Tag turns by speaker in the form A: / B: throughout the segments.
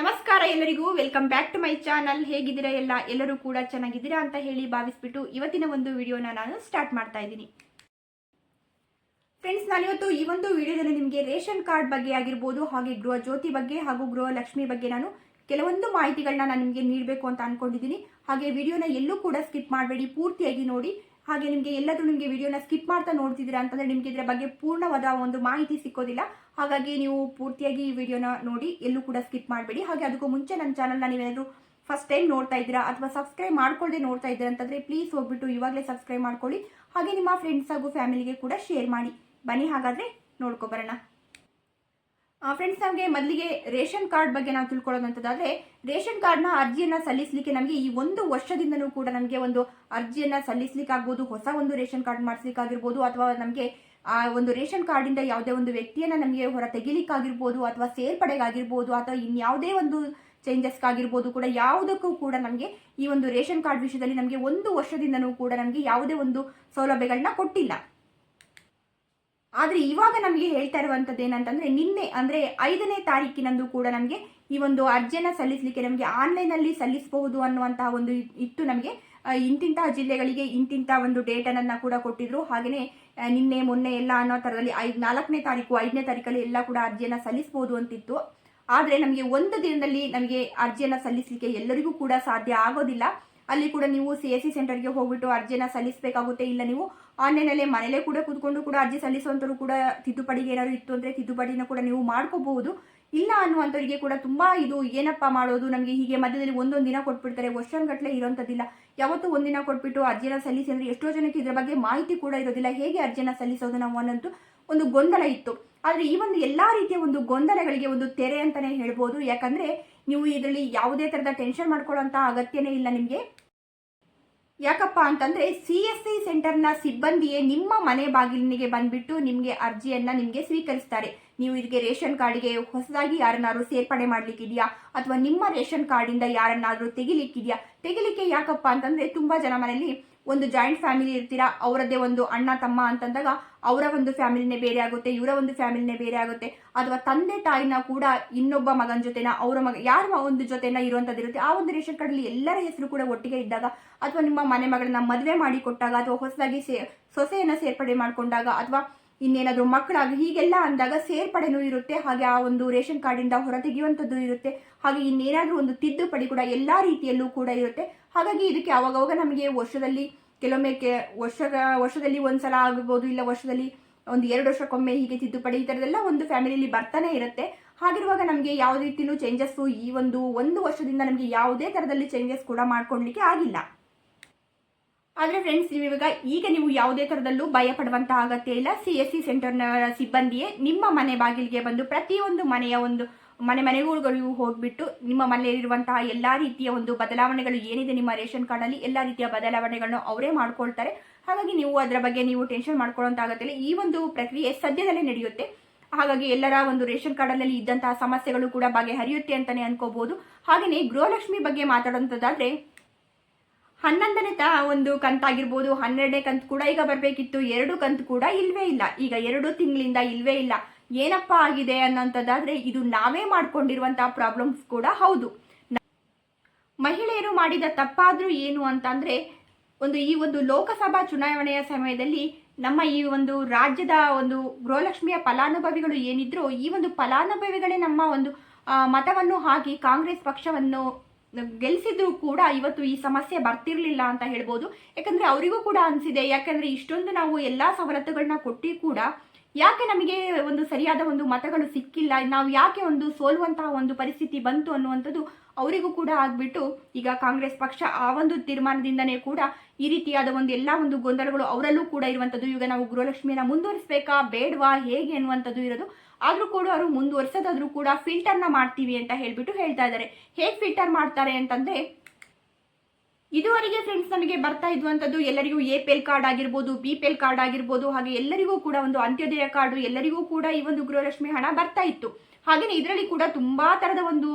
A: ನಮಸ್ಕಾರ ಎಲ್ಲರಿಗೂ welcome back to my channel ಹೇಗಿದ್ದೀರಾ ಎಲ್ಲ? ಎಲ್ಲರೂ ಕೂಡ ಚೆನ್ನಾಗಿದ್ದೀರಾ ಅಂತ ಹೇಳಿ ಭಾವಿಸ್ಬಿಟ್ಟು ಇವತ್ತಿನ ಒಂದು ವಿಡಿಯೋನ ನಾನು ಸ್ಟಾರ್ಟ್ ಮಾಡ್ತಾ ಇದ್ದೀನಿ. ಫ್ರೆಂಡ್ಸ್ ನಾನಿವತ್ತು ಈ ಒಂದು ವಿಡಿಯೋದಲ್ಲಿ ನಿಮಗೆ ರೇಷನ್ ಕಾರ್ಡ್ ಬಗ್ಗೆ ಆಗಿರ್ಬೋದು, ಹಾಗೆ ಗೃಹ ಜ್ಯೋತಿ ಬಗ್ಗೆ ಹಾಗೂ ಗೃಹ ಲಕ್ಷ್ಮಿ ಬಗ್ಗೆ ನಾನು ಕೆಲವೊಂದು ಮಾಹಿತಿಗಳನ್ನ ನಾನು ನಿಮಗೆ ನೀಡಬೇಕು ಅಂತ ಅನ್ಕೊಂಡಿದ್ದೀನಿ. ಹಾಗೆ ವಿಡಿಯೋನ ಎಲ್ಲೂ ಕೂಡ ಸ್ಕಿಪ್ ಮಾಡಬೇಡಿ, ಪೂರ್ತಿಯಾಗಿ ನೋಡಿ. ಹಾಗೆ ನಿಮಗೆ ಎಲ್ಲಾದರೂ ನಿಮಗೆ ವಿಡಿಯೋನ ಸ್ಕಿಪ್ ಮಾಡ್ತಾ ನೋಡ್ತಿದ್ದೀರಾ ಅಂತಂದರೆ ನಿಮಗೆ ಇದರ ಬಗ್ಗೆ ಪೂರ್ಣವಾದ ಒಂದು ಮಾಹಿತಿ ಸಿಕ್ಕೋದಿಲ್ಲ. ಹಾಗಾಗಿ ನೀವು ಪೂರ್ತಿಯಾಗಿ ಈ ವಿಡಿಯೋನ ನೋಡಿ, ಎಲ್ಲೂ ಕೂಡ ಸ್ಕಿಪ್ ಮಾಡಬೇಡಿ. ಹಾಗೆ ಅದಕ್ಕೂ ಮುಂಚೆ ನನ್ನ ಚಾನಲ್ನ ನೀವೇನಾದರೂ ಫಸ್ಟ್ ಟೈಮ್ ನೋಡ್ತಾ ಇದ್ದೀರಾ ಅಥವಾ ಸಬ್ಸ್ಕ್ರೈಬ್ ಮಾಡ್ಕೊಳ್ಳದೆ ನೋಡ್ತಾ ಇದ್ದೀರಾ ಅಂತಂದರೆ ಪ್ಲೀಸ್ ಹೋಗ್ಬಿಟ್ಟು ಇವಾಗಲೇ ಸಬ್ಸ್ಕ್ರೈಬ್ ಮಾಡ್ಕೊಳ್ಳಿ. ಹಾಗೆ ನಿಮ್ಮ ಫ್ರೆಂಡ್ಸ್ ಹಾಗೂ ಫ್ಯಾಮಿಲಿಗೆ ಕೂಡ ಶೇರ್ ಮಾಡಿ. ಬನ್ನಿ ಹಾಗಾದರೆ ನೋಡ್ಕೊಬರೋಣ ಫ್ರೆಂಡ್ಸ್ ನಮಗೆ ಮೊದಲಿಗೆ ರೇಷನ್ ಕಾರ್ಡ್ ಬಗ್ಗೆ ನಾವು ತಿಳ್ಕೊಳ್ಳೋದಂತದಾದ್ರೆ, ರೇಷನ್ ಕಾರ್ಡ್ನ ಅರ್ಜಿಯನ್ನ ಸಲ್ಲಿಸಲಿಕ್ಕೆ ನಮಗೆ ಈ ಒಂದು ವರ್ಷದಿಂದನೂ ಕೂಡ ನಮಗೆ ಒಂದು ಅರ್ಜಿಯನ್ನ ಸಲ್ಲಿಸಲಿಕ್ಕೆ ಆಗ್ಬೋದು ಹೊಸ ಒಂದು ರೇಷನ್ ಕಾರ್ಡ್ ಮಾಡಿಸ್ಲಿಕ್ಕಾಗಿರ್ಬೋದು, ಅಥವಾ ನಮಗೆ ಆ ಒಂದು ರೇಷನ್ ಕಾರ್ಡಿಂದ ಯಾವುದೇ ಒಂದು ವ್ಯಕ್ತಿಯನ್ನ ನಮಗೆ ಹೊರ ತೆಗಿಲಿಕ್ಕಾಗಿರ್ಬೋದು, ಅಥವಾ ಸೇರ್ಪಡೆಗಾಗಿರ್ಬೋದು, ಅಥವಾ ಇನ್ಯಾವುದೇ ಒಂದು ಚೇಂಜಸ್ಗಾಗಿರ್ಬೋದು ಕೂಡ ಯಾವುದಕ್ಕೂ ಕೂಡ ನಮಗೆ ಈ ಒಂದು ರೇಷನ್ ಕಾರ್ಡ್ ವಿಷಯದಲ್ಲಿ ನಮಗೆ ಒಂದು ವರ್ಷದಿಂದನೂ ಕೂಡ ನಮಗೆ ಯಾವುದೇ ಒಂದು ಸೌಲಭ್ಯಗಳನ್ನ ಕೊಟ್ಟಿಲ್ಲ. ಆದ್ರೆ ಇವಾಗ ನಮಗೆ ಹೇಳ್ತಾ ಇರುವಂತದ್ದು ಏನಂತಂದ್ರೆ, ನಿನ್ನೆ ಅಂದ್ರೆ ಐದನೇ ತಾರೀಕಿನಂದು ಕೂಡ ನಮಗೆ ಈ ಒಂದು ಅರ್ಜಿಯನ್ನು ಸಲ್ಲಿಸಲಿಕ್ಕೆ ನಮಗೆ ಆನ್ಲೈನ್ ಅಲ್ಲಿ ಸಲ್ಲಿಸಬಹುದು ಅನ್ನುವಂತಹ ಒಂದು ಇತ್ತು ನಮಗೆ. ಇಂತಿಂತಹ ಜಿಲ್ಲೆಗಳಿಗೆ ಇಂತಿಂತ ಒಂದು ಡೇಟನ್ನು ಕೂಡ ಕೊಟ್ಟಿದ್ರು. ಹಾಗೇನೆ ನಿನ್ನೆ, ಮೊನ್ನೆ ಎಲ್ಲ ಅನ್ನೋ ಥರದಲ್ಲಿ ಐದು, ನಾಲ್ಕನೇ ತಾರೀಕು, ಐದನೇ ತಾರೀಕಲ್ಲಿ ಎಲ್ಲ ಕೂಡ ಅರ್ಜಿಯನ್ನು ಸಲ್ಲಿಸಬಹುದು ಅಂತಿತ್ತು. ಆದರೆ ನಮಗೆ ಒಂದು ದಿನದಲ್ಲಿ ನಮಗೆ ಅರ್ಜಿಯನ್ನು ಸಲ್ಲಿಸಲಿಕ್ಕೆ ಎಲ್ಲರಿಗೂ ಕೂಡ ಸಾಧ್ಯ ಆಗೋದಿಲ್ಲ. ಅಲ್ಲಿ ಕೂಡ ನೀವು ಸಿ ಎಸ್ ಸಿ ಸೆಂಟರ್ಗೆ ಹೋಗ್ಬಿಟ್ಟು ಅರ್ಜಿನ ಸಲ್ಲಿಸಬೇಕಾಗುತ್ತೆ. ಇಲ್ಲ ನೀವು ಆನ್ಲೈನಲ್ಲೇ ಮನೆಯಲ್ಲೇ ಕೂಡ ಕೂತ್ಕೊಂಡು ಕೂಡ ಅರ್ಜಿ ಸಲ್ಲಿಸುವಂಥವ್ರು ಕೂಡ ತಿದ್ದುಪಡಿಗೆ ಏನಾದ್ರು ಇತ್ತು ಅಂದರೆ ತಿದ್ದುಪಡಿನ ಕೂಡ ನೀವು ಮಾಡ್ಕೋಬಹುದು. ಇಲ್ಲ ಅನ್ನುವಂಥವ್ರಿಗೆ ಕೂಡ ತುಂಬ ಇದು ಏನಪ್ಪ ಮಾಡೋದು? ನಮಗೆ ಹೀಗೆ ಮಧ್ಯದಲ್ಲಿ ಒಂದೊಂದು ದಿನ ಕೊಟ್ಬಿಡ್ತಾರೆ. ವರ್ಷಗಟ್ಟಲೆ ಇರೋಂಥದ್ದಿಲ್ಲ. ಯಾವತ್ತೂ ಒಂದಿನ ಕೊಟ್ಬಿಟ್ಟು ಅರ್ಜಿನ ಸಲ್ಲಿಸಿ ಅಂದರೆ ಎಷ್ಟೋ ಜನಕ್ಕೆ ಇದರ ಬಗ್ಗೆ ಮಾಹಿತಿ ಕೂಡ ಇರೋದಿಲ್ಲ. ಹೇಗೆ ಅರ್ಜಿನ ಸಲ್ಲಿಸೋದು ನಾವು ಅನ್ನೋದು ಒಂದು ಗೊಂದಲ ಇತ್ತು. ಆದರೆ ಈ ಒಂದು ಎಲ್ಲ ರೀತಿಯ ಒಂದು ಗೊಂದಲಗಳಿಗೆ ಒಂದು ತೆರೆ ಅಂತಲೇ ಹೇಳ್ಬೋದು. ಯಾಕಂದರೆ ನೀವು ಇದರಲ್ಲಿ ಯಾವುದೇ ಥರದ ಟೆನ್ಷನ್ ಮಾಡ್ಕೊಳ್ಳೋಂಥ ಅಗತ್ಯನೇ ಇಲ್ಲ ನಿಮಗೆ. ಯಾಕಪ್ಪ ಅಂತಂದ್ರೆ ಸಿ ಎಸ್ ಸಿ ಸೆಂಟರ್ನ ಸಿಬ್ಬಂದಿಯೇ ನಿಮ್ಮ ಮನೆ ಬಾಗಿಲಿಗೆ ಬಂದ್ಬಿಟ್ಟು ನಿಮಗೆ ಅರ್ಜಿಯನ್ನ ನಿಮಗೆ ಸ್ವೀಕರಿಸ್ತಾರೆ. ನೀವು ಇದಕ್ಕೆ ರೇಷನ್ ಕಾರ್ಡ್ಗೆ ಹೊಸದಾಗಿ ಯಾರನ್ನಾದ್ರೂ ಸೇರ್ಪಡೆ ಮಾಡ್ಲಿಕ್ಕಿದೆಯಾ? ಅಥವಾ ನಿಮ್ಮ ರೇಷನ್ ಕಾರ್ಡಿಂದ ಯಾರನ್ನಾದ್ರೂ ತೆಗಿಲಿಕ್ಕಿದೆಯಾ? ತೆಗಿಲಿಕ್ಕೆ ಯಾಕಪ್ಪ ಅಂತಂದ್ರೆ ತುಂಬಾ ಜನ ಮನೆಯಲ್ಲಿ ಒಂದು ಜಾಯಿಂಟ್ ಫ್ಯಾಮಿಲಿ ಇರ್ತೀರಾ? ಅವರದ್ದೇ ಒಂದು ಅಣ್ಣ, ತಮ್ಮ ಅಂತಂದಾಗ ಅವರ ಒಂದು ಫ್ಯಾಮಿಲಿನೇ ಬೇರೆ ಆಗುತ್ತೆ, ಇವರ ಒಂದು ಫ್ಯಾಮಿಲಿನೇ ಬೇರೆ ಆಗುತ್ತೆ. ಅಥವಾ ತಂದೆ ತಾಯಿನ ಕೂಡ ಇನ್ನೊಬ್ಬ ಮಗನ ಜೊತೆನ, ಅವರ ಮಗ, ಯಾರ ಒಂದು ಜೊತೆನ ಇರುವಂತದ್ದು ಇರುತ್ತೆ. ಆ ಒಂದು ರೇಷನ್ ಕಾರ್ಡಲ್ಲಿ ಎಲ್ಲರ ಹೆಸರು ಕೂಡ ಒಟ್ಟಿಗೆ ಇದ್ದಾಗ ಅಥವಾ ನಿಮ್ಮ ಮನೆ ಮಗಳನ್ನ ಮದುವೆ ಮಾಡಿ ಕೊಟ್ಟಾಗ ಅಥವಾ ಹೊಸದಾಗಿ ಸೊಸೆಯನ್ನ ಸೇರ್ಪಡೆ ಮಾಡಿಕೊಂಡಾಗ ಅಥವಾ ಇನ್ನೇನಾದರೂ ಮಕ್ಕಳಾಗಿ ಹೀಗೆಲ್ಲ ಅಂದಾಗ ಸೇರ್ಪಡೆನೂ ಇರುತ್ತೆ. ಹಾಗೆ ಆ ಒಂದು ರೇಷನ್ ಕಾರ್ಡಿಂದ ಹೊರ ತೆಗೆಯುವಂಥದ್ದು ಇರುತ್ತೆ. ಹಾಗೆ ಇನ್ನೇನಾದ್ರೂ ಒಂದು ತಿದ್ದುಪಡಿ ಕೂಡ ಎಲ್ಲಾ ರೀತಿಯಲ್ಲೂ ಕೂಡ ಇರುತ್ತೆ. ಹಾಗಾಗಿ ಇದಕ್ಕೆ ಅವಾಗವಾಗ ನಮಗೆ ವರ್ಷದಲ್ಲಿ ಕೆಲವೊಮ್ಮೆ ಕೆ ವರ್ಷ ವರ್ಷದಲ್ಲಿ ಒಂದ್ಸಲ ಆಗಬಹುದು ಇಲ್ಲ ವರ್ಷದಲ್ಲಿ ಒಂದು ಎರಡು ವರ್ಷಕ್ಕೊಮ್ಮೆ ಹೀಗೆ ತಿದ್ದುಪಡಿ ಈ ಥರದೆಲ್ಲ ಒಂದು ಫ್ಯಾಮಿಲಿಲಿ ಬರ್ತಾನೆ ಇರುತ್ತೆ. ಹಾಗಿರುವಾಗ ನಮಗೆ ಯಾವ ರೀತಿಯೂ ಚೇಂಜಸ್ಸು ಈ ಒಂದು ಒಂದು ವರ್ಷದಿಂದ ನಮಗೆ ಯಾವುದೇ ಥರದಲ್ಲಿ ಚೇಂಜಸ್ ಕೂಡ ಮಾಡ್ಕೊಳ್ಲಿಕ್ಕೆ ಆಗಿಲ್ಲ. ಆದರೆ ಫ್ರೆಂಡ್ಸ್ ನೀವು ಇವಾಗ ಈಗ ನೀವು ಯಾವುದೇ ತರದಲ್ಲೂ ಭಯ ಪಡುವಂತಹ ಅಗತ್ಯ ಇಲ್ಲ. ಸಿ ಎಸ್ ಸಿ ಸೆಂಟರ್ನ ಸಿಬ್ಬಂದಿಯೇ ನಿಮ್ಮ ಮನೆ ಬಾಗಿಲಿಗೆ ಬಂದು ಪ್ರತಿಯೊಂದು ಮನೆಯ ಒಂದು ಮನೆ ಮನೆಗಳಿಗೂ ಹೋಗ್ಬಿಟ್ಟು ನಿಮ್ಮ ಮನೆಯಲ್ಲಿರುವಂತಹ ಎಲ್ಲ ರೀತಿಯ ಒಂದು ಬದಲಾವಣೆಗಳು ಏನಿದೆ ನಿಮ್ಮ ರೇಷನ್ ಕಾರ್ಡಲ್ಲಿ ಎಲ್ಲ ರೀತಿಯ ಬದಲಾವಣೆಗಳನ್ನು ಅವರೇ ಮಾಡ್ಕೊಳ್ತಾರೆ. ಹಾಗಾಗಿ ನೀವು ಅದರ ಬಗ್ಗೆ ನೀವು ಟೆನ್ಷನ್ ಮಾಡ್ಕೊಳ್ಳೋಂತ ಅಗತ್ಯ ಈ ಒಂದು ಪ್ರಕ್ರಿಯೆ ಸದ್ಯದಲ್ಲೇ ನಡೆಯುತ್ತೆ. ಹಾಗಾಗಿ ಎಲ್ಲರ ಒಂದು ರೇಷನ್ ಕಾರ್ಡಲ್ಲಿ ಇದ್ದಂತಹ ಸಮಸ್ಯೆಗಳು ಕೂಡ ಬಗೆಹರಿಯುತ್ತೆ ಅಂತಲೇ ಅನ್ಕೋಬಹುದು ಹಾಗೆಯೇ ಗೃಹಲಕ್ಷ್ಮಿ ಬಗ್ಗೆ ಮಾತಾಡುವಂಥದ್ದಾದರೆ ಹನ್ನೊಂದನೇ ತ ಒಂದು ಕಂತಾಗಿರ್ಬೋದು ಹನ್ನೆರಡನೇ ಕಂತು ಕೂಡ ಈಗ ಬರಬೇಕಿತ್ತು. ಎರಡು ಕಂತು ಕೂಡ ಇಲ್ವೇ ಇಲ್ಲ. ಈಗ ಎರಡು ತಿಂಗಳಿಂದ ಇಲ್ವೇ ಇಲ್ಲ. ಏನಪ್ಪ ಆಗಿದೆ ಅನ್ನೋಂಥದ್ದಾದರೆ ಇದು ನಾವೇ ಮಾಡ್ಕೊಂಡಿರುವಂತಹ ಪ್ರಾಬ್ಲಮ್ಸ್ ಕೂಡ ಹೌದು. ಮಹಿಳೆಯರು ಮಾಡಿದ ತಪ್ಪಾದರೂ ಏನು ಅಂತಂದರೆ, ಒಂದು ಈ ಒಂದು ಲೋಕಸಭಾ ಚುನಾವಣೆಯ ಸಮಯದಲ್ಲಿ ನಮ್ಮ ಈ ಒಂದು ರಾಜ್ಯದ ಒಂದು ಗೃಹಲಕ್ಷ್ಮಿಯ ಫಲಾನುಭವಿಗಳು ಏನಿದ್ರು, ಈ ಒಂದು ಫಲಾನುಭವಿಗಳೇ ನಮ್ಮ ಒಂದು ಮತವನ್ನು ಹಾಕಿ ಕಾಂಗ್ರೆಸ್ ಪಕ್ಷವನ್ನು ಗೆಲ್ಸಿದ್ರು ಕೂಡ ಇವತ್ತು ಈ ಸಮಸ್ಯೆ ಬರ್ತಿರ್ಲಿಲ್ಲ ಅಂತ ಹೇಳ್ಬೋದು. ಯಾಕಂದ್ರೆ ಅವರಿಗೂ ಕೂಡ ಅನ್ಸಿದೆ. ಯಾಕಂದ್ರೆ ಇಷ್ಟೊಂದು ನಾವು ಎಲ್ಲಾ ಸವಲತ್ತುಗಳನ್ನ ಕೊಟ್ಟು ಕೂಡ ಯಾಕೆ ನಮಗೆ ಒಂದು ಸರಿಯಾದ ಒಂದು ಮತಗಳು ಸಿಕ್ಕಿಲ್ಲ? ನಾವು ಯಾಕೆ ಒಂದು ಸೋಲುವಂತಹ ಒಂದು ಪರಿಸ್ಥಿತಿ ಬಂತು ಅನ್ನುವಂಥದ್ದು ಅವರಿಗೂ ಕೂಡ ಆಗ್ಬಿಟ್ಟು ಈಗ ಕಾಂಗ್ರೆಸ್ ಪಕ್ಷ ಆ ಒಂದು ತೀರ್ಮಾನದಿಂದನೇ ಕೂಡ ಈ ರೀತಿಯಾದ ಒಂದು ಎಲ್ಲ ಒಂದು ಗೊಂದಲಗಳು ಅವರಲ್ಲೂ ಕೂಡ ಇರುವಂಥದ್ದು. ಈಗ ನಾವು ಗೃಹಲಕ್ಷ್ಮಿಯನ್ನ ಮುಂದುವರಿಸ್ಬೇಕಾ? ಬೇಡವಾ? ಹೇಗೆ ಅನ್ನುವಂಥದ್ದು ಇರೋದು. ಆದರೂ ಕೂಡ ಅವರು ಮುಂದುವರ್ಸೋದಾದ್ರೂ ಕೂಡ ಫಿಲ್ಟರ್ನ ಮಾಡ್ತೀವಿ ಅಂತ ಹೇಳ್ಬಿಟ್ಟು ಹೇಳ್ತಾ ಇದ್ದಾರೆ. ಹೇಗೆ ಫಿಲ್ಟರ್ ಮಾಡ್ತಾರೆ ಅಂತಂದ್ರೆ ಇದುವರೆಗೆ ಫ್ರೆಂಡ್ಸ್ ನಮಗೆ ಬರ್ತಾ ಇದ್ವಂಥದ್ದು ಎಲ್ಲರಿಗೂ ಎ ಪಿ ಎಲ್ ಕಾರ್ಡ್ ಆಗಿರ್ಬೋದು ಬಿ ಪಿ ಎಲ್ ಕಾರ್ಡ್ ಆಗಿರ್ಬೋದು, ಹಾಗೆ ಎಲ್ಲರಿಗೂ ಕೂಡ ಒಂದು ಅಂತ್ಯೋದಯ ಕಾರ್ಡು ಎಲ್ಲರಿಗೂ ಕೂಡ ಈ ಒಂದು ಗೃಹಲಕ್ಷ್ಮಿ ಹಣ ಬರ್ತಾ ಇತ್ತು. ಹಾಗೆಯೇ ಇದರಲ್ಲಿ ಕೂಡ ತುಂಬಾ ತರದ ಒಂದು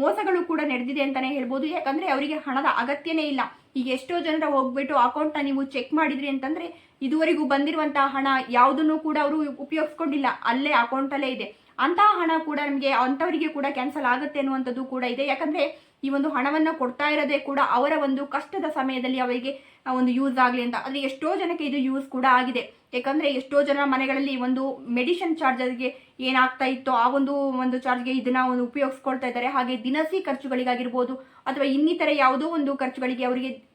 A: ಮೋಸಗಳು ಕೂಡ ನಡೆದಿದೆ ಅಂತಾನೆ ಹೇಳ್ಬೋದು. ಯಾಕಂದ್ರೆ ಅವರಿಗೆ ಹಣದ ಅಗತ್ಯನೇ ಇಲ್ಲ. ಈಗ ಎಷ್ಟೋ ಜನರ ಹೋಗ್ಬಿಟ್ಟು ಅಕೌಂಟ್ನ ನೀವು ಚೆಕ್ ಮಾಡಿದ್ರಿ ಅಂತಂದ್ರೆ ಇದುವರೆಗೂ ಬಂದಿರುವಂತ ಹಣ ಯಾವುದನ್ನು ಕೂಡ ಅವರು ಉಪಯೋಗಿಸ್ಕೊಂಡಿಲ್ಲ. ಅಲ್ಲೇ ಅಕೌಂಟಲ್ಲೇ ಇದೆ. ಅಂತಹ ಹಣ ಕೂಡ ನಮಗೆ ಅಂಥವರಿಗೆ ಕೂಡ ಕ್ಯಾನ್ಸಲ್ ಆಗುತ್ತೆ ಅನ್ನುವಂಥದ್ದು ಕೂಡ ಇದೆ. ಯಾಕಂದರೆ ಈ ಒಂದು ಹಣವನ್ನು ಕೊಡ್ತಾ ಇರೋದೇ ಕೂಡ ಅವರ ಒಂದು ಕಷ್ಟದ ಸಮಯದಲ್ಲಿ ಅವರಿಗೆ ಒಂದು ಯೂಸ್ ಆಗಲಿ ಅಂತ. ಅಂದರೆ ಎಷ್ಟೋ ಜನಕ್ಕೆ ಇದು ಯೂಸ್ ಕೂಡ ಆಗಿದೆ. ಯಾಕಂದರೆ ಎಷ್ಟೋ ಜನ ಮನೆಗಳಲ್ಲಿ ಒಂದು ಮೆಡಿಷನ್ ಚಾರ್ಜರ್ಗೆ ಏನಾಗ್ತಾ ಇತ್ತೋ, ಆ ಒಂದು ಒಂದು ಚಾರ್ಜ್ಗೆ ಇದನ್ನ ಒಂದು ಉಪಯೋಗಿಸ್ಕೊಳ್ತಾ ಇದ್ದಾರೆ. ಹಾಗೆ ದಿನಸಿ ಖರ್ಚುಗಳಿಗಾಗಿರ್ಬೋದು ಅಥವಾ ಇನ್ನಿತರ ಯಾವುದೋ ಒಂದು ಖರ್ಚುಗಳಿಗೆ ಅವರಿಗೆ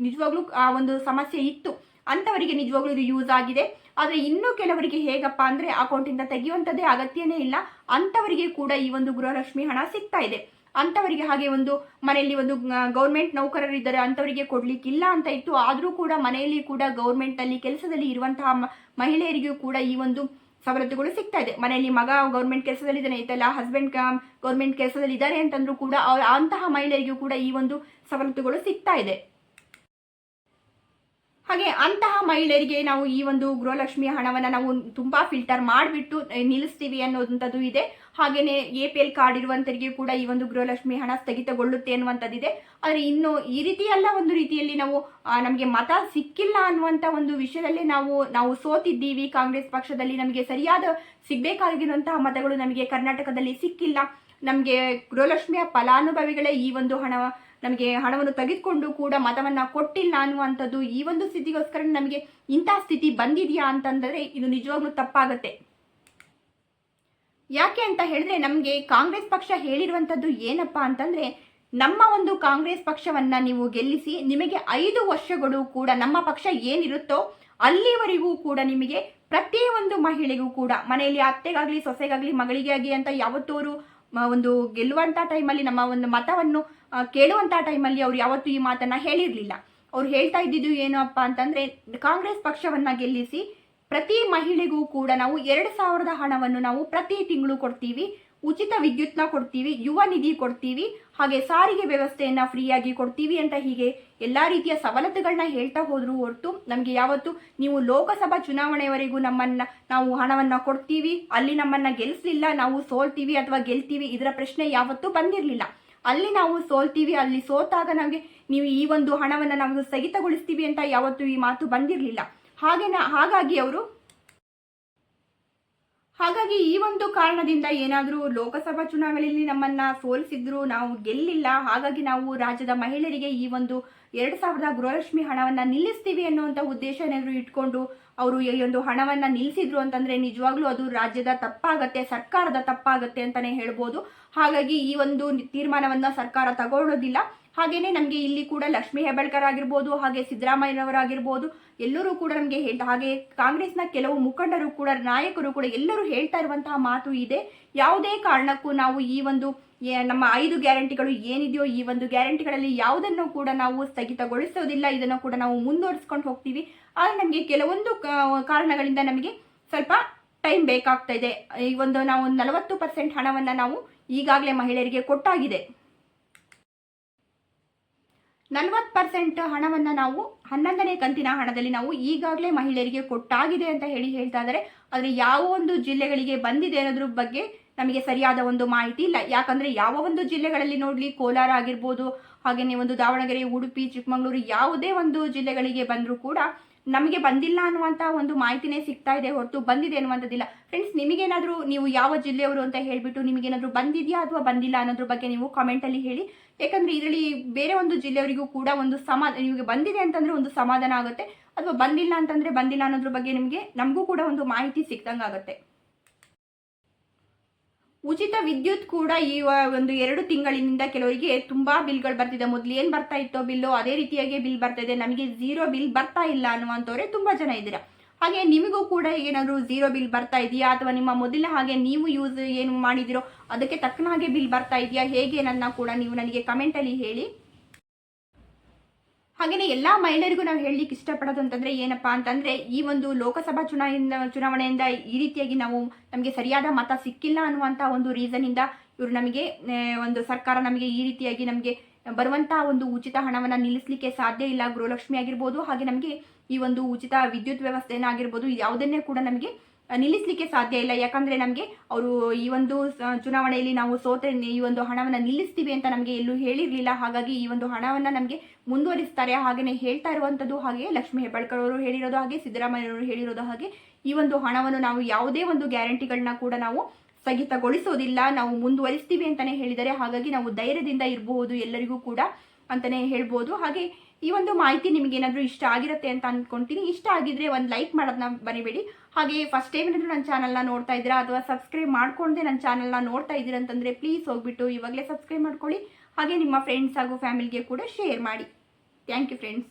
A: ನಿಜವಾಗ್ಲೂ, ಆ, ಒಂದು ಸಮಸ್ಯೆ ಇತ್ತು. ಅಂಥವರಿಗೆ ನಿಜವಾಗ್ಲೂ ಇದು ಯೂಸ್ ಆಗಿದೆ. ಆದರೆ ಇನ್ನೂ ಕೆಲವರಿಗೆ ಹೇಗಪ್ಪ ಅಂದರೆ ಅಕೌಂಟಿಂದ ತೆಗೆಯುವಂಥದ್ದೇ ಅಗತ್ಯನೇ ಇಲ್ಲ. ಅಂಥವರಿಗೆ ಕೂಡ ಈ ಒಂದು ಗೃಹಲಕ್ಷ್ಮಿ ಹಣ ಸಿಗ್ತಾ ಇದೆ. ಅಂಥವರಿಗೆ ಹಾಗೆ ಒಂದು ಮನೆಯಲ್ಲಿ ಒಂದು ಗೌರ್ಮೆಂಟ್ ನೌಕರರಿದ್ದಾರೆ ಅಂಥವರಿಗೆ ಕೊಡಲಿಕ್ಕಿಲ್ಲ ಅಂತ ಇತ್ತು. ಆದರೂ ಕೂಡ ಮನೆಯಲ್ಲಿ ಕೂಡ ಗೌರ್ಮೆಂಟಲ್ಲಿ ಕೆಲಸದಲ್ಲಿ ಇರುವಂತಹ ಮಹಿಳೆಯರಿಗೂ ಕೂಡ ಈ ಒಂದು ಸವಲತ್ತುಗಳು ಸಿಗ್ತಾ ಇದೆ. ಮನೆಯಲ್ಲಿ ಮಗ ಗೌರ್ಮೆಂಟ್ ಕೆಲಸದಲ್ಲಿದ್ದಾನೆ ಇತ್ತಲ್ಲ ಹಸ್ಬೆಂಡ್ ಗೌರ್ಮೆಂಟ್ ಕೆಲಸದಲ್ಲಿ ಇದ್ದಾರೆ ಅಂತಂದ್ರೂ ಕೂಡ ಅಂತಹ ಮಹಿಳೆಯರಿಗೂ ಕೂಡ ಈ ಒಂದು ಸವಲತ್ತುಗಳು ಸಿಗ್ತಾ ಇದೆ. ಹಾಗೆ ಅಂತಹ ಮಹಿಳೆಯರಿಗೆ ನಾವು ಈ ಒಂದು ಗೃಹಲಕ್ಷ್ಮಿ ಹಣವನ್ನು ನಾವು ತುಂಬ ಫಿಲ್ಟರ್ ಮಾಡಿಬಿಟ್ಟು ನಿಲ್ಲಿಸ್ತೀವಿ ಅನ್ನೋದಂಥದ್ದು ಇದೆ. ಹಾಗೆಯೇ ಎ ಪಿ ಎಲ್ ಕಾರ್ಡ್ ಇರುವಂಥವರಿಗೆ ಕೂಡ ಈ ಒಂದು ಗೃಹಲಕ್ಷ್ಮಿ ಹಣ ಸ್ಥಗಿತಗೊಳ್ಳುತ್ತೆ ಅನ್ನುವಂಥದ್ದಿದೆ ಆದರೆ ಇನ್ನು ಈ ರೀತಿ ಎಲ್ಲ ಒಂದು ರೀತಿಯಲ್ಲಿ ನಾವು ನಮಗೆ ಮತ ಸಿಕ್ಕಿಲ್ಲ ಅನ್ನುವಂಥ ಒಂದು ವಿಷಯದಲ್ಲಿ ನಾವು ನಾವು ಸೋತಿದ್ದೀವಿ. ಕಾಂಗ್ರೆಸ್ ಪಕ್ಷದಲ್ಲಿ ನಮಗೆ ಸರಿಯಾದ ಸಿಗಬೇಕಾಗಿರುವಂತಹ ಮತಗಳು ನಮಗೆ ಕರ್ನಾಟಕದಲ್ಲಿ ಸಿಕ್ಕಿಲ್ಲ. ನಮಗೆ ಗೃಹಲಕ್ಷ್ಮಿಯ ಫಲಾನುಭವಿಗಳೇ ಈ ಒಂದು ಹಣ ನಮಗೆ ಹಣವನ್ನು ತೆಗೆದುಕೊಂಡು ಕೂಡ ಮತವನ್ನ ಕೊಟ್ಟಿಲ್ಲ ಅನ್ನುವಂಥದ್ದು ಈ ಒಂದು ಸ್ಥಿತಿಗೋಸ್ಕರ ನಮಗೆ ಇಂಥ ಸ್ಥಿತಿ ಬಂದಿದೆಯಾ ಅಂತಂದರೆ ಇದು ನಿಜವಾಗ್ಲೂ ತಪ್ಪಾಗತ್ತೆ. ಯಾಕೆ ಅಂತ ಹೇಳಿದ್ರೆ ನಮಗೆ ಕಾಂಗ್ರೆಸ್ ಪಕ್ಷ ಹೇಳಿರುವಂಥದ್ದು ಏನಪ್ಪಾ ಅಂತಂದ್ರೆ ನಮ್ಮ ಒಂದು ಕಾಂಗ್ರೆಸ್ ಪಕ್ಷವನ್ನ ನೀವು ಗೆಲ್ಲಿಸಿ ನಿಮಗೆ ಐದು ವರ್ಷಗಳು ಕೂಡ ನಮ್ಮ ಪಕ್ಷ ಏನಿರುತ್ತೋ ಅಲ್ಲಿವರೆಗೂ ಕೂಡ ನಿಮಗೆ ಪ್ರತಿಯೊಂದು ಮಹಿಳೆಗೂ ಕೂಡ ಮನೆಯಲ್ಲಿ ಅತ್ತೆಗಾಗ್ಲಿ ಸೊಸೆಗಾಗ್ಲಿ ಮಗಳಿಗೆ ಆಗಿ ಅಂತ ಯಾವತ್ತೂ ಒಂದು ಗೆಲ್ಲುವಂಥ ಟೈಮಲ್ಲಿ ನಮ್ಮ ಒಂದು ಮತವನ್ನು ಕೇಳುವಂಥ ಟೈಮಲ್ಲಿ ಅವ್ರು ಯಾವತ್ತೂ ಈ ಮಾತನ್ನ ಹೇಳಿರಲಿಲ್ಲ. ಅವ್ರು ಹೇಳ್ತಾ ಇದ್ದಿದ್ದು ಏನಪ್ಪ ಅಂತಂದ್ರೆ, ಕಾಂಗ್ರೆಸ್ ಪಕ್ಷವನ್ನ ಗೆಲ್ಲಿಸಿ ಪ್ರತಿ ಮಹಿಳೆಗೂ ಕೂಡ ನಾವು ಎರಡು ಸಾವಿರದ ಹಣವನ್ನು ನಾವು ಪ್ರತಿ ತಿಂಗಳು ಕೊಡ್ತೀವಿ. ಉಚಿತ ವಿದ್ಯುತ್ನ ಕೊಡ್ತೀವಿ, ಯುವ ನಿಧಿ ಕೊಡ್ತೀವಿ, ಹಾಗೆ ಸಾರಿಗೆ ವ್ಯವಸ್ಥೆಯನ್ನ ಫ್ರೀಯಾಗಿ ಕೊಡ್ತೀವಿ ಅಂತ ಹೀಗೆ ಎಲ್ಲಾ ರೀತಿಯ ಸವಲತ್ತುಗಳನ್ನ ಹೇಳ್ತಾ ಹೋದ್ರು ಹೊರತು ನಮಗೆ ಯಾವತ್ತು ನೀವು ಲೋಕಸಭಾ ಚುನಾವಣೆವರೆಗೂ ನಮ್ಮನ್ನ ನಾವು ಹಣವನ್ನ ಕೊಡ್ತೀವಿ, ಅಲ್ಲಿ ನಮ್ಮನ್ನ ಗೆಲ್ಸಲಿಲ್ಲ, ನಾವು ಸೋಲ್ತೀವಿ ಅಥವಾ ಗೆಲ್ತೀವಿ ಇದರ ಪ್ರಶ್ನೆ ಯಾವತ್ತೂ ಬಂದಿರಲಿಲ್ಲ. ಅಲ್ಲಿ ನಾವು ಸೋಲ್ತೀವಿ, ಅಲ್ಲಿ ಸೋತಾಗ ನಮಗೆ ನೀವು ಈ ಒಂದು ಹಣವನ್ನು ನಾವು ಸ್ಥಗಿತಗೊಳಿಸ್ತೀವಿ ಅಂತ ಯಾವತ್ತೂ ಈ ಮಾತು ಬಂದಿರಲಿಲ್ಲ. ಹಾಗೆ ಹಾಗಾಗಿ ಅವರು ಹಾಗಾಗಿ ಈ ಒಂದು ಕಾರಣದಿಂದ ಏನಾದರೂ ಲೋಕಸಭಾ ಚುನಾವಣೆಯಲ್ಲಿ ನಮ್ಮನ್ನ ಸೋಲಿಸಿದ್ರು, ನಾವು ಗೆಲ್ಲಿಲ್ಲ, ಹಾಗಾಗಿ ನಾವು ರಾಜ್ಯದ ಮಹಿಳೆಯರಿಗೆ ಈ ಒಂದು ಎರಡು ಸಾವಿರದ ಗೃಹಲಕ್ಷ್ಮಿ ಹಣವನ್ನ ನಿಲ್ಲಿಸ್ತೀವಿ ಅನ್ನುವಂಥ ಉದ್ದೇಶ ಏನಾದರೂ ಇಟ್ಕೊಂಡು ಅವರು ಈ ಒಂದು ಹಣವನ್ನ ನಿಲ್ಲಿಸಿದ್ರು ಅಂತಂದ್ರೆ ನಿಜವಾಗ್ಲೂ ಅದು ರಾಜ್ಯದ ತಪ್ಪಾಗತ್ತೆ, ಸರ್ಕಾರದ ತಪ್ಪಾಗತ್ತೆ ಅಂತಾನೆ ಹೇಳ್ಬೋದು. ಹಾಗಾಗಿ ಈ ಒಂದು ತೀರ್ಮಾನವನ್ನ ಸರ್ಕಾರ ತಗೊಳ್ಳೋದಿಲ್ಲ. ಹಾಗೇನೆ ನಮಗೆ ಇಲ್ಲಿ ಕೂಡ ಲಕ್ಷ್ಮೀ ಹೆಬ್ಬಾಳ್ಕರ್ ಆಗಿರ್ಬೋದು, ಹಾಗೆ ಸಿದ್ದರಾಮಯ್ಯನವರಾಗಿರ್ಬೋದು, ಎಲ್ಲರೂ ಕೂಡ ನಮಗೆ ಹೇಳ್ತಾ ಹಾಗೆ ಕಾಂಗ್ರೆಸ್ನ ಕೆಲವು ಮುಖಂಡರು ಕೂಡ, ನಾಯಕರು ಕೂಡ ಎಲ್ಲರೂ ಹೇಳ್ತಾ ಇರುವಂತಹ ಮಾತು ಇದೆ. ಯಾವುದೇ ಕಾರಣಕ್ಕೂ ನಾವು ಈ ಒಂದು ನಮ್ಮ ಐದು ಗ್ಯಾರಂಟಿಗಳು ಏನಿದೆಯೋ ಈ ಒಂದು ಗ್ಯಾರಂಟಿಗಳಲ್ಲಿ ಯಾವುದನ್ನು ಕೂಡ ನಾವು ಸ್ಥಗಿತಗೊಳಿಸೋದಿಲ್ಲ. ಇದನ್ನು ಕೂಡ ನಾವು ಮುಂದುವರಿಸ್ಕೊಂಡು ಹೋಗ್ತೀವಿ. ಆದರೆ ನಮಗೆ ಕೆಲವೊಂದು ಕಾರಣಗಳಿಂದ ನಮಗೆ ಸ್ವಲ್ಪ ಟೈಮ್ ಬೇಕಾಗ್ತಾ ಇದೆ. ಈ ಒಂದು ನಾವು ನಲವತ್ತು ಪರ್ಸೆಂಟ್ ಹಣವನ್ನು ನಾವು ಈಗಾಗಲೇ ಮಹಿಳೆಯರಿಗೆ ಕೊಟ್ಟಾಗಿದೆ. ನಲವತ್ತು ಪರ್ಸೆಂಟ್ ಹಣವನ್ನು ನಾವು ಹನ್ನೊಂದನೇ ಕಂತಿನ ಹಣದಲ್ಲಿ ನಾವು ಈಗಾಗಲೇ ಮಹಿಳೆಯರಿಗೆ ಕೊಟ್ಟಾಗಿದೆ ಅಂತ ಹೇಳಿ ಹೇಳ್ತಾ ಇದ್ದಾರೆ. ಆದರೆ ಯಾವ ಒಂದು ಜಿಲ್ಲೆಗಳಿಗೆ ಬಂದಿದೆ ಅನ್ನೋದ್ರ ಬಗ್ಗೆ ನಮಗೆ ಸರಿಯಾದ ಒಂದು ಮಾಹಿತಿ ಇಲ್ಲ. ಯಾಕಂದ್ರೆ ಯಾವ ಒಂದು ಜಿಲ್ಲೆಗಳಲ್ಲಿ ನೋಡ್ಲಿ ಕೋಲಾರ ಆಗಿರ್ಬೋದು ಹಾಗೆಯೇ ಒಂದು ದಾವಣಗೆರೆ, ಉಡುಪಿ, ಚಿಕ್ಕಮಗಳೂರು ಯಾವುದೇ ಒಂದು ಜಿಲ್ಲೆಗಳಿಗೆ ಬಂದರೂ ಕೂಡ ನಮಗೆ ಬಂದಿಲ್ಲ ಅನ್ನುವಂಥ ಒಂದು ಮಾಹಿತಿನೇ ಸಿಗ್ತಾ ಇದೆ ಹೊರತು ಬಂದಿದೆ ಅನ್ನುವಂಥದ್ದಿಲ್ಲ. ಫ್ರೆಂಡ್ಸ್ ನಿಮಗೇನಾದರೂ ನೀವು ಯಾವ ಜಿಲ್ಲೆಯವರು ಅಂತ ಹೇಳಿಬಿಟ್ಟು ನಿಮಗೇನಾದರೂ ಬಂದಿದೆಯಾ ಅಥವಾ ಬಂದಿಲ್ಲ ಅನ್ನೋದ್ರ ಬಗ್ಗೆ ನೀವು ಕಾಮೆಂಟಲ್ಲಿ ಹೇಳಿ. ಯಾಕಂದ್ರೆ ಇದರಲ್ಲಿ ಬೇರೆ ಒಂದು ಜಿಲ್ಲೆಯವರಿಗೂ ಕೂಡ ಒಂದು ಸಮಾ ನಿಮಗೆ ಬಂದಿದೆ ಅಂತಂದ್ರೆ ಒಂದು ಸಮಾಧಾನ ಆಗುತ್ತೆ. ಅಥವಾ ಬಂದಿಲ್ಲ ಅಂತಂದ್ರೆ ಬಂದಿಲ್ಲ ಅನ್ನೋದ್ರ ಬಗ್ಗೆ ನಿಮಗೆ ನಮಗೂ ಕೂಡ ಒಂದು ಮಾಹಿತಿ ಸಿಕ್ದಂಗಾಗುತ್ತೆ. ಉಚಿತ ವಿದ್ಯುತ್ ಕೂಡ ಈ ಒಂದು ಎರಡು ತಿಂಗಳಿನಿಂದ ಕೆಲವರಿಗೆ ತುಂಬಾ ಬಿಲ್ಗಳು ಬರ್ತಿದೆ. ಮೊದಲು ಏನು ಬರ್ತಾ ಇತ್ತೋ ಬಿಲ್ಲು, ಅದೇ ರೀತಿಯಾಗಿ ಬಿಲ್ ಬರ್ತಾ ನಮಗೆ ಝೀರೋ ಬಿಲ್ ಬರ್ತಾ ಇಲ್ಲ ಅನ್ನುವಂಥವ್ರೆ ತುಂಬಾ ಜನ ಇದ್ದೀರಾ? ಹಾಗೆ ನಿಮಗೂ ಕೂಡ ಏನಾದರೂ ಝೀರೋ ಬಿಲ್ ಬರ್ತಾ ಇದೆಯಾ? ಅಥವಾ ನಿಮ್ಮ ಮೊದಲಿನ ಹಾಗೆ ನೀವು ಯೂಸ್ ಏನು ಮಾಡಿದಿರೋ, ಅದಕ್ಕೆ ತಕ್ಕನ ಹಾಗೆ ಬಿಲ್ ಬರ್ತಾ ಇದೆಯಾ? ಹೇಗೆ ನನ್ನ ಕೂಡ ನೀವು ನನಗೆ ಕಮೆಂಟಲ್ಲಿ ಹೇಳಿ. ಹಾಗೆಯೇ ಎಲ್ಲ ಮಹಿಳೆಯರಿಗೂ ನಾವು ಹೇಳಲಿಕ್ಕೆ ಇಷ್ಟಪಡೋದು ಅಂತಂದರೆ ಏನಪ್ಪಾ ಅಂತಂದ್ರೆ ಈ ಒಂದು ಲೋಕಸಭಾ ಚುನಾವಣೆಯಿಂದ ಚುನಾವಣೆಯಿಂದ ಈ ರೀತಿಯಾಗಿ ನಾವು ನಮಗೆ ಸರಿಯಾದ ಮತ ಸಿಕ್ಕಿಲ್ಲ ಅನ್ನುವಂಥ ಒಂದು ರೀಸನಿಂದ ಇವರು ನಮಗೆ ಒಂದು ಸರ್ಕಾರ ನಮಗೆ ಈ ರೀತಿಯಾಗಿ ನಮಗೆ ಬರುವಂತಹ ಒಂದು ಉಚಿತ ಹಣವನ್ನು ನಿಲ್ಲಿಸಲಿಕ್ಕೆ ಸಾಧ್ಯ ಇಲ್ಲ. ಗೃಹಲಕ್ಷ್ಮಿ ಆಗಿರ್ಬೋದು ಹಾಗೆ ನಮಗೆ ಈ ಒಂದು ಉಚಿತ ವಿದ್ಯುತ್ ವ್ಯವಸ್ಥೆನ ಆಗಿರ್ಬೋದು ಯಾವುದನ್ನೇ ಕೂಡ ನಮಗೆ ನಿಲ್ಲಿಸ್ಲಿಕ್ಕೆ ಸಾಧ್ಯ ಇಲ್ಲ. ಯಾಕಂದ್ರೆ ನಮಗೆ ಅವರು ಈ ಒಂದು ಚುನಾವಣೆಯಲ್ಲಿ ನಾವು ಸೋತೆ, ಈ ಒಂದು ಹಣವನ್ನು ನಿಲ್ಲಿಸ್ತೀವಿ ಅಂತ ನಮಗೆ ಎಲ್ಲೂ ಹೇಳಿರಲಿಲ್ಲ. ಹಾಗಾಗಿ ಈ ಒಂದು ಹಣವನ್ನು ನಮಗೆ ಮುಂದುವರಿಸ್ತಾರೆ. ಹಾಗೆಯೇ ಹೇಳ್ತಾ ಇರುವಂಥದ್ದು ಹಾಗೆ ಲಕ್ಷ್ಮೀ ಹೆಬ್ಬಾಳ್ಕರ್ ಅವರು ಹೇಳಿರೋದು ಹಾಗೆ, ಸಿದ್ದರಾಮಯ್ಯ ಅವರು ಹೇಳಿರೋದು ಹಾಗೆ, ಈ ಒಂದು ಹಣವನ್ನು ನಾವು ಯಾವುದೇ ಒಂದು ಗ್ಯಾರಂಟಿಗಳನ್ನ ಕೂಡ ನಾವು ಸ್ಥಗಿತಗೊಳಿಸೋದಿಲ್ಲ. ನಾವು ಮುಂದುವರಿಸ್ತೀವಿ ಅಂತಲೇ ಹೇಳಿದರೆ ಹಾಗಾಗಿ ನಾವು ಧೈರ್ಯದಿಂದ ಇರಬಹುದು ಎಲ್ಲರಿಗೂ ಕೂಡ. ಅಂತಾನೆ ಹೇಳ್ಬೋದು. ಹಾಗೆ ಈ ಒಂದು ಮಾಹಿತಿ ನಿಮಗೇನಾದರೂ ಇಷ್ಟ ಆಗಿರುತ್ತೆ ಅಂತ ಅನ್ಕೊಂತೀನಿ. ಇಷ್ಟ ಆಗಿದ್ರೆ ಒಂದು ಲೈಕ್ ಮಾಡೋದನ್ನ ಬರಿಬೇಡಿ ಹಾಗೆ ಫಸ್ಟ್ ಟೈಮ್ ಏನಾದರೂ ನನ್ನ ಚಾನಲ್ನ ನೋಡ್ತಾ ಇದ್ದೀರಾ ಅಥವಾ ಸಬ್ಸ್ಕ್ರೈಬ್ ಮಾಡ್ಕೊಂಡೆ ನನ್ನ ಚಾನಲ್ನ ನೋಡ್ತಾ ಇದ್ದೀರಾ ಅಂತಂದರೆ ಪ್ಲೀಸ್ ಹೋಗ್ಬಿಟ್ಟು ಇವಾಗಲೇ ಸಬ್ಸ್ಕ್ರೈಬ್ ಮಾಡ್ಕೊಳ್ಳಿ. ಹಾಗೆ ನಿಮ್ಮ ಫ್ರೆಂಡ್ಸ್ ಹಾಗೂ ಫ್ಯಾಮಿಲಿಗೆ ಕೂಡ ಶೇರ್ ಮಾಡಿ. Thank you friends